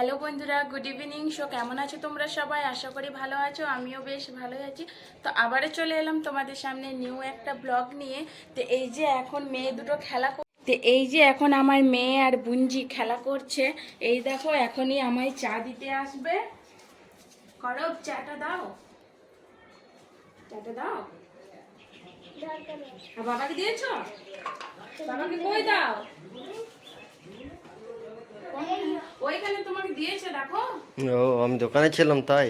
Hello বন্ধুরা, good evening. So কেমন আছো তোমরা সবাই? আশা করি ভালো আছো, আমিও বেশ ভালোই আছি। তো আবারও চলে এলাম তোমাদের সামনে নিউ একটা ব্লগ নিয়ে। তো এই যে এখন মেয়ে দুটো খেলা তো এই যে এখন আমার মেয়ে আর বুঞ্জি খেলা করছে। এই দেখো, এখনই আমায় চা দিতে আসবে। করো, চাটা দাও। চাটা দাও। বাবাকে দিয়েছ? বাবাকে কই দাও? দিয়েছে দেখো। ও আমি দোকানে ছিলাম তাই।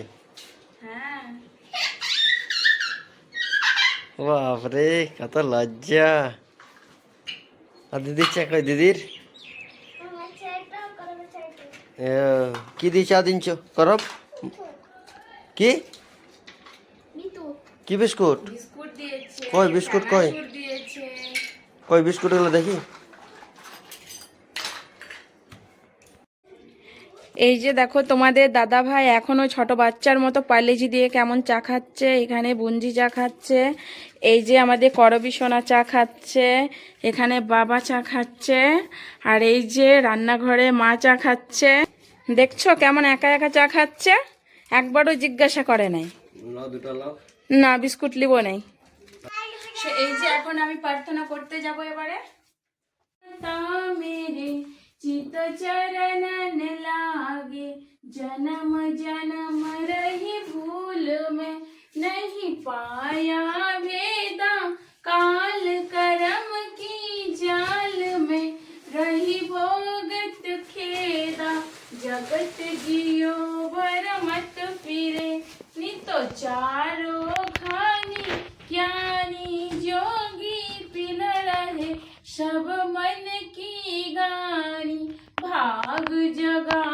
হ্যাঁ। বাপরে কত লজ্জা। আর দিদির চা কই দিদির? কি দিয়ে চা দিনছ করব? কি? কি বিস্কুট? বিস্কুট কই বিস্কুট কই? কই বিস্কুটগুলো দেখি। এই যে দেখো তোমাদের দাদা ভাই এখনও ছোট বাচ্চার মতো পালেজি দিয়ে কেমন চা খাচ্ছে এখানে বুঞ্জি চা খাচ্ছে এই যে আমাদের করবি সোনা চা খাচ্ছে এখানে বাবা চা খাচ্ছে আর এই যে রান্নাঘরে মা চা খাচ্ছে। দেখছ কেমন একা একা চা খাচ্ছে? একবারও জিজ্ঞাসা করে নাই। না বিস্কুট লিব নাই। এই যে এখন আমি প্রার্থনা করতে যাব এবারে। চিত চরণা जन्म जन्म रही भूल में। नहीं पाया वेदा काल करम की जाल में। रही भोगत खेदा, जगत जियो वर मत फिरे। नितो चारो खानी ज्ञानी जोगी पिन रहे। सब मन की गानी, भाग जगा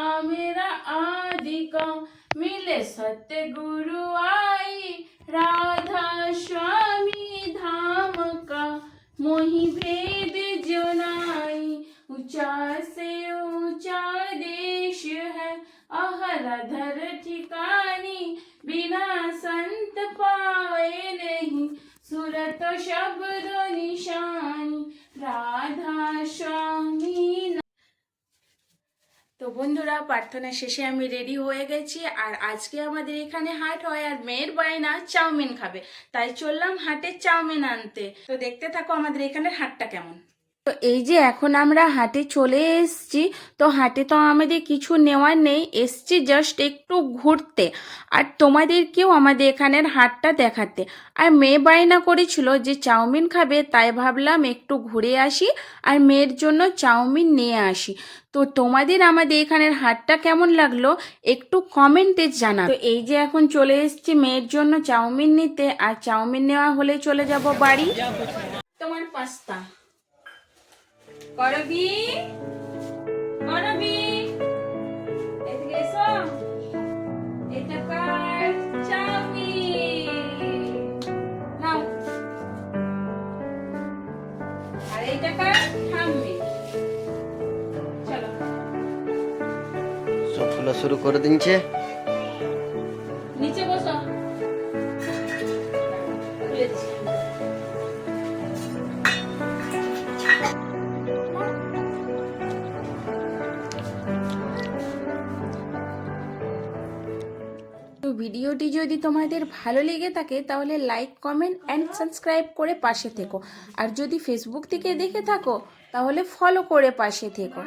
मिले सत्य गुरु आई राधा स्वामी धाम का मोहि भेद जुनाई, ऊँचा से ऊँचा देश है, अहर धर ठिकानी, बिना संत पाए नहीं, सुरत शब्द निशानी রাধা তো বন্ধুরা, প্রার্থনা শেষে আমি রেডি হয়ে গেছি। আর আজকে আমাদের এখানে হাট হয় আর মেয়ের বায়না চাউমিন খাবে। তাই চললাম হাটে চাউমিন আনতে। তো দেখতে থাকো আমাদের এখানের হাটটা কেমন। তো এই যে এখন আমরা হাটে চলে এসেছি, তো হাটে তো আমাদের কিছু নেওয়ার নেই, এসছি জাস্ট একটু ঘুরতে। আর তোমাদেরকেও আমাদের এখানের হাটটা দেখাতে। আর মেয়ে বায়না করেছিল যে চাউমিন খাবে, তাই ভাবলাম একটু ঘুরে আসি আর মেয়ের জন্য চাউমিন নিয়ে আসি। তো তোমাদের আমাদের এখানের হাটটা কেমন লাগল একটু কমেন্টে জানা তো এই যে এখন চলে এসেছি মেয়ের জন্য চাউমিন নিতে, আর চাউমিন নেওয়া হলে চলে যাব বাড়ি। তোমার পাস্তা। করবি? করবি? এদিকে এসো। এটা কার চাউমিন নাও। আর এটা কার ঠাম্মি? চলো। সবগুলো শুরু করে দিনছে। নিচে বসো। খুলেছি। তো ভিডিওটি যদি তোমাদের ভালো লেগে থাকে, তাহলে লাইক কমেন্ট অ্যান্ড সাবস্ক্রাইব করে পাশে থেকো। আর যদি ফেসবুক থেকে দেখে থাকো, তাহলে ফলো করে পাশে থেকো।